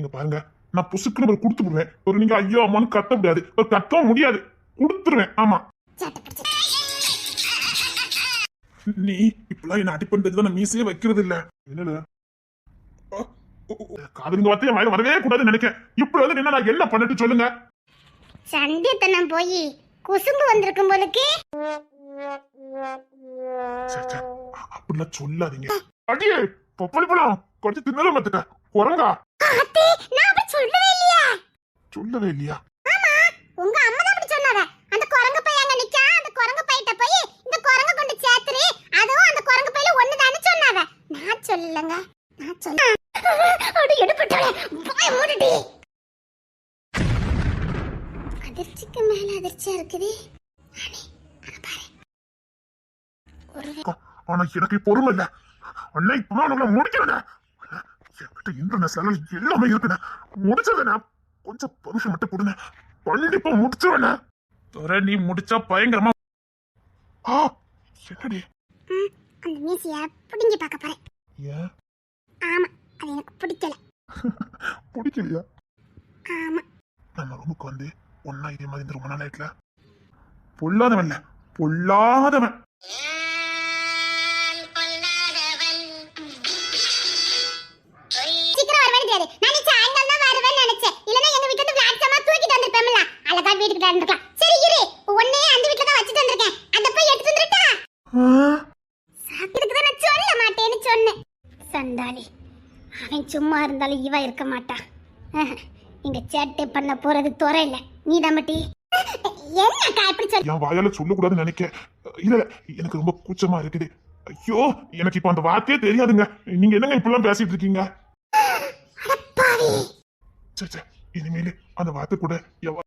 இங்க பாருங்க. நான் புசுக்குன்னு ஒரு கொடுத்து விடுவேன். ஒரு நீங்க ஐயோ அம்மான்னு கத்த முடியாது ஒரு கத்தவும் முடியாது. கொடுத்துருவேன். ஆமா. நீ இப்பெல்லாம் என்ன அடி பண்றது நான் மீசையே வைக்கிறது இல்ல. என்னல காதுங்க வார்த்தையை வாயில வரவே கூடாதுன்னு நினைக்கிறேன் இப்படி வந்து நின்னா நான் என்ன பண்ணட்டு சொல்லுங்க? சண்டித்தனம் போய் குசும்பு வந்திருக்கும் போலுக்கு. அப்படிலாம் சொல்லாதீங்க. அடியே பொப்பளி பழம். கொஞ்சம் தின்னல மத்துக்க குரங்கா அத்தே நான் அப்படி சொல்லவே இல்லையா. சொல்லவே இல்லையா? ஆமா உங்க அம்மா தான் அப்படி சொன்னாங்க. அந்த குரங்கு பையன் அங்க நிக்கா அந்த குரங்கு பையிட்ட போய் இந்த குரங்கு கொண்டு சேர்த்துரு. அதுவும் அந்த குரங்கு பையில ஒண்ணுதானே சொன்னாங்க. நான் சொல்லலங்க. நான் சொல்ல அடி எடுப்பட்டே வாய மூடிடி. அதிர்ச்சிக்கு மேல அதிர்ச்சியா இருக்குது. ஆனா எனக்கு பொறுமை இல்ல. அண்ணா இப்பதான் உங்களை முடிக்கிறேன் என்கிட்ட இன்டர்நேஷனல் எல்லாமே இருக்குண்ணே. முடிச்சதுண்ணே. கொஞ்சம் பர்மிஷன் மட்டும் கொடுங்க கண்டிப்பா முடிச்சிருவேண்ணே. துறை நீ முடிச்சா பயங்கரமா ஆ என்னடி? ம், அந்த மீசிய புடுங்கி பார்க்க போறேன். ஏன்? ஆமா அது எனக்கு பிடிக்கல. பிடிக்கலையா? ஆமா. நம்ம ரூமுக்கு வந்து ஒன்னா இதே மாதிரி இந்த ரொம்ப நாள் ஆயிட்டுல. பொல்லாதவன். அழகா வீட்டுக்கு இருந்திருக்கலாம் சரி இரு. உன்னையே அந்த வீட்டுல தான் வச்சுட்டு வந்திருக்கேன். அந்த போய் எடுத்து வந்துட்டா நான் சொல்ல மாட்டேன்னு சொன்னேன். சண்டாளி அவன் சும்மா இருந்தாலும் இவ இருக்க மாட்டா. இங்க சேட்டை பண்ண போறது துறை இல்ல. நீ தம்பட்டி என்னக்கா இப்படி சொல்ல என் வாயால சொல்லக்கூடாதுன்னு நினைக்க இல்ல எனக்கு ரொம்ப கூச்சமா இருக்குது. ஐயோ எனக்கு இப்ப அந்த வார்த்தையே தெரியாதுங்க. நீங்க என்னங்க இப்படிலாம் பேசிட்டு இருக்கீங்க? பாவி சே, சே, இனிமேலு அந்த வார்த்தை கூட என்